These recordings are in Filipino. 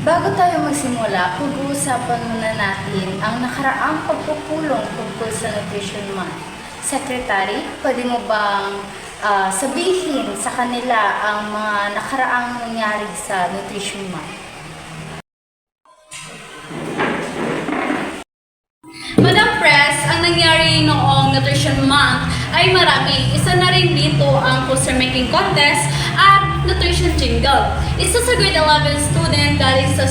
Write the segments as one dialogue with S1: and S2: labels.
S1: Bago tayo magsimula, pag-uusapan muna natin ang nakaraang pagpupulong tungkol sa Nutrition Month. Secretary, pwede mo bang ah, sabihin sa kanila ang mga nakaraang nangyari sa Nutrition Month?
S2: Madam Press, ang nangyari noong Nutrition Month ay marami. Isa na rin dito ang poster making contest at nutrition jingle. Isa sa grade 11 student galing sa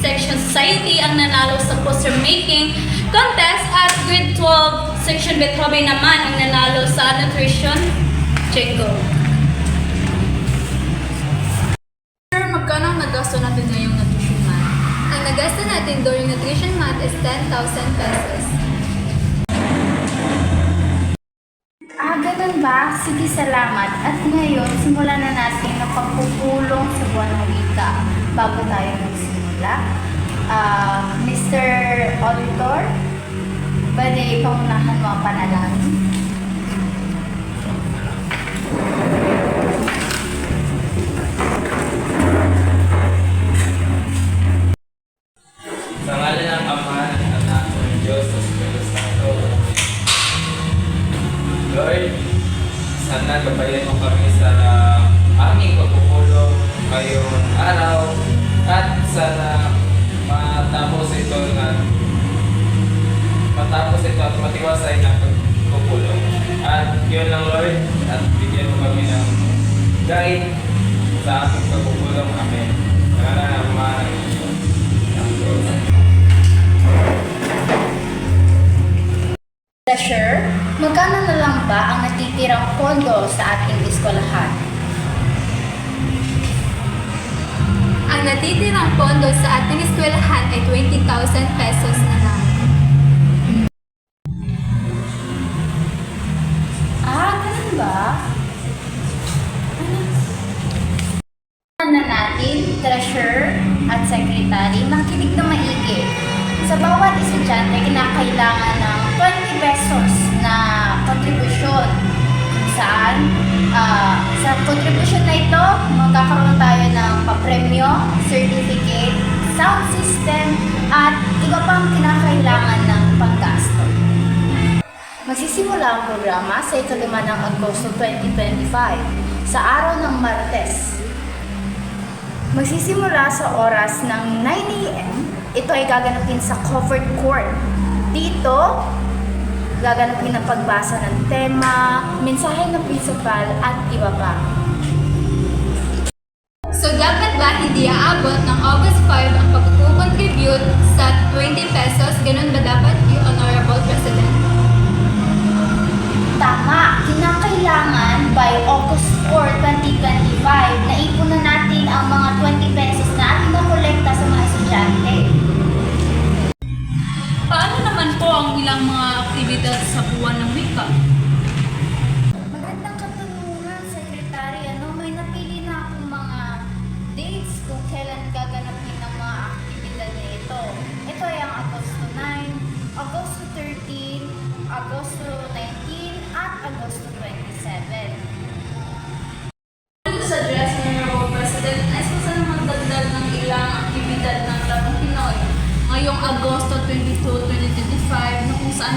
S2: Section Society ang nanalo sa poster making contest at grade 12 Section Beethoven naman ang nanalo sa nutrition jingle.
S3: Sir, magkano ang nagasto natin ngayong nutrition month? Ang nagasto natin during nutrition month is 10,000 pesos.
S1: Ah, ganun ba? Sige, salamat. At ngayon, simulan na natin pagpupulong sa buwan ng wika. Bago tayo magsimula, ah, Mr. Auditor, pwede pangunahan mo ang panalangin?
S4: Lord, sana gabayan mo kami ngayong araw at sana matapos ito na matapos ito at matiwasay ng pagpupulong. At yun lang Lord, at bigyan mo kami ng guide sa aming pagpupulong. Amen. Sa ngalan ng Ama, ng Diyos.
S1: Treasure, magkano na lang ba ang natitirang pondo sa ating eskwelahan?
S3: Ang natitirang pondo sa ating eskwelahan ay 20,000 pesos na lang.
S1: Ah, ganun ba? Ano na natin, treasurer at secretary, makinig na maigi. Sa bawat estudyante, kinakailangan ng 20 pesos na kontribusyon. Saan? Ah, sa kontribusyon na ito, magkakaroon tayo ng papremyo, certificate, sound system, at iba pang kinakailangan ng panggasto. Magsisimula ang programa sa ikalima ng Agosto 2025 sa araw ng Martes. Magsisimula sa oras ng 9 a.m. Ito ay gaganapin sa covered court. Dito, gaganapin ang pagbasa ng tema, mensahe ng principal at iba pa.
S3: So dapat ba hindi aabot ng August 5 ang pagkukontribute sa 20 pesos? Ganun ba dapat, yung Honorable President?
S1: Tama, kinakailangan by August 4, sa
S2: buwan ng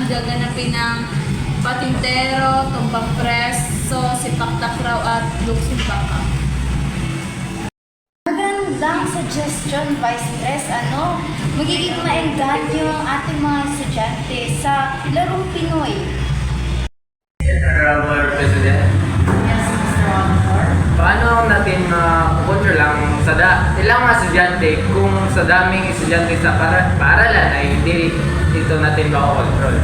S2: saan gaganapin ng patintero, tumbang preso, sipak takraw at luksong baka.
S1: Magandang suggestion, Vice Pres. Ano, magiging maengganyo ang ating mga estudyante sa larong Pinoy.
S4: Honorable President,
S1: Yes, Mr. Auditor.
S4: paano natin ma-control lang sa da ilang mga estudyante kung sa daming estudyante sa para paaralan ay hindi dito natin ma-control?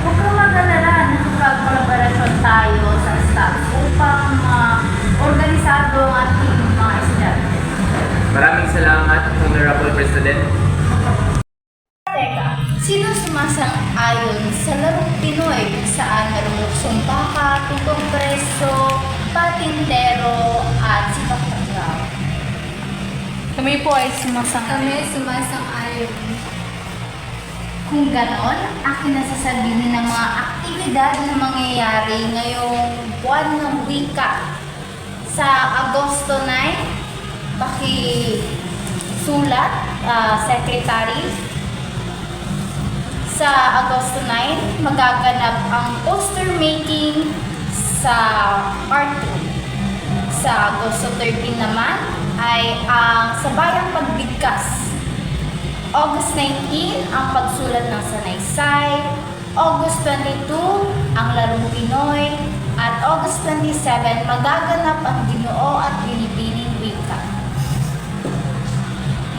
S1: Huwag kang mag-alala, nakapag-collaborasyon tayo sa staff upang uh, organisado ang ating mga estudyante.
S4: Maraming salamat, Honorable President.
S1: Teka, sino sumasang-ayon sa larong Pinoy kung saan naruruksong baka, tugong preso, patintero, at sipak takraw?
S2: Kami po ay sumasang
S3: Kami sumasang-ayon.
S1: Kung ganon, akin na sasabihin ng mga aktibidad na mangyayari ngayong buwan ng wika. Sa Agosto 9, paki sulat, ah, secretary. Sa Agosto 9, magaganap ang poster making sa Art. Sa Agosto 13 naman ay ang sabayang pagbigkas. August 19, ang pagsulat ng sanaysay. August 22, ang larong Pinoy. At August 27, magaganap ang ginoo at binibining wika.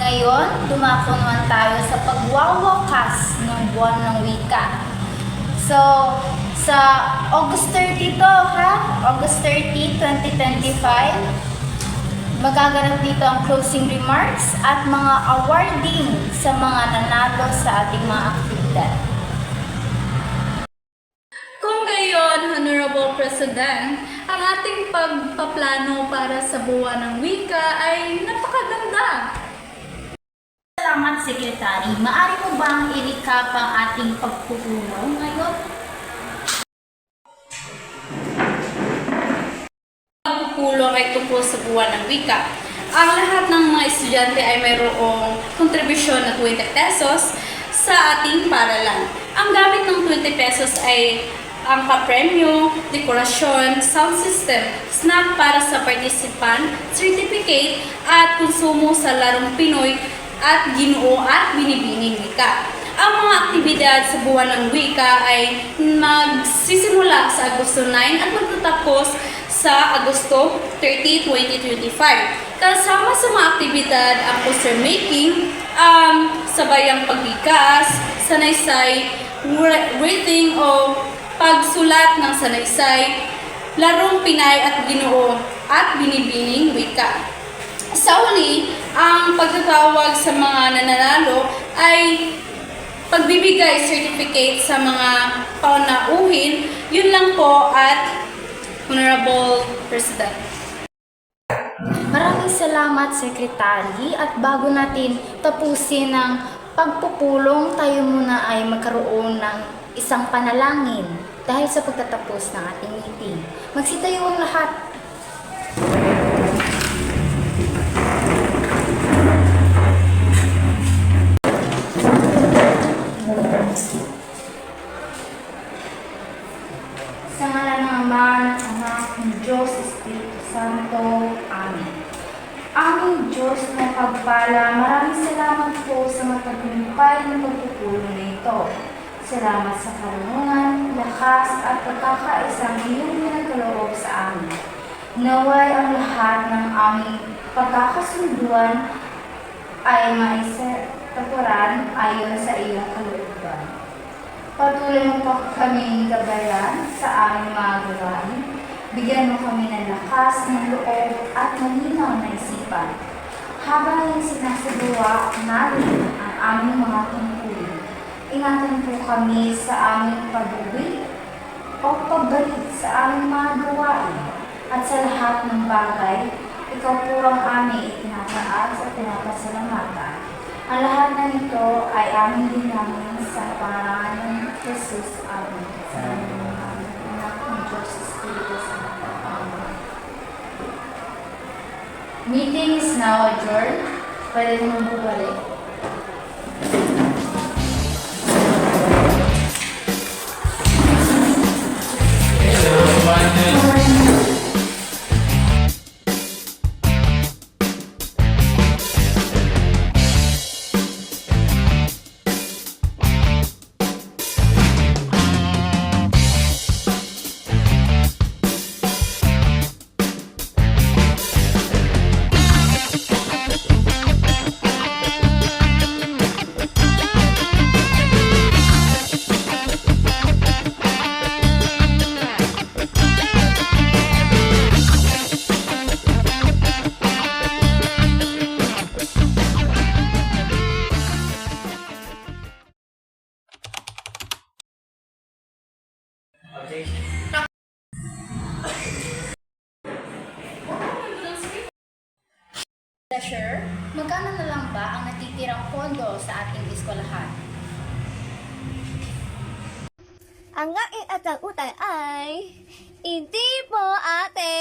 S1: Ngayon, dumako naman tayo sa pagwawakas ng buwan ng wika. So, sa August 30 to, ha? August 30, 2025, Magaganap dito ang closing remarks at mga awarding sa mga nanalo sa ating mga aktibidad.
S2: Kung gayon, Honorable President, ang ating pagpaplano para sa buwan ng wika ay napakaganda.
S1: Salamat, Secretary. Maari mo bang i-recap ang ating pagpupulong ngayon?
S2: Pagpupulong ay tungkol sa buwan ng wika. Ang lahat ng mga estudyante ay mayroong kontribusyon na 20 pesos sa ating paralan. Ang gamit ng 20 pesos ay ang kapremyo, dekorasyon, sound system, snack para sa participant, certificate, at konsumo sa larong Pinoy at ginoo at binibining wika. Ang mga aktibidad sa buwan ng wika ay magsisimula sa Agosto 9 at magtatapos sa Agosto 30, 2025. Kasama sa mga aktibidad ang poster making, um, sabayang pagbigas, sanaysay, ra- rating o pagsulat ng sanaysay, larong Pinay at Ginoo at binibining wika. Sa uli, ang pagtatawag sa mga nananalo ay pagbibigay certificate sa mga paunauhin. Yun lang po at Honorable President.
S1: Maraming salamat, Secretary. At bago natin tapusin ang pagpupulong, tayo muna ay magkaroon ng isang panalangin dahil sa pagtatapos ng ating meeting. Magsitayo ang lahat. Salamat sa karunungan, lakas at pagkakaisang iyong pinagkaloob sa amin. Naway ang lahat ng aming pagkakasunduan ay maisaturan ayon sa iyong kalooban. Patuloy mo pa kami gabayan sa aming mga gawain. Bigyan mo kami ng lakas ng loob at malinaw na isipan. Habang yung namin ang aming mga tungkulin, ingatan po kami sa aming pag-uwi o pagbalik sa aming mga gawain. At sa lahat ng bagay, ikaw po ang aming itinataas at pinapasalamatan. Ang lahat ng ito ay aming dinamin sa pangalan ng Jesus. Amen. Sa aming. Amen. Meeting is now adjourned. Pwede mo bumalik. Ang
S5: aking atang utay ay Hindi po ate.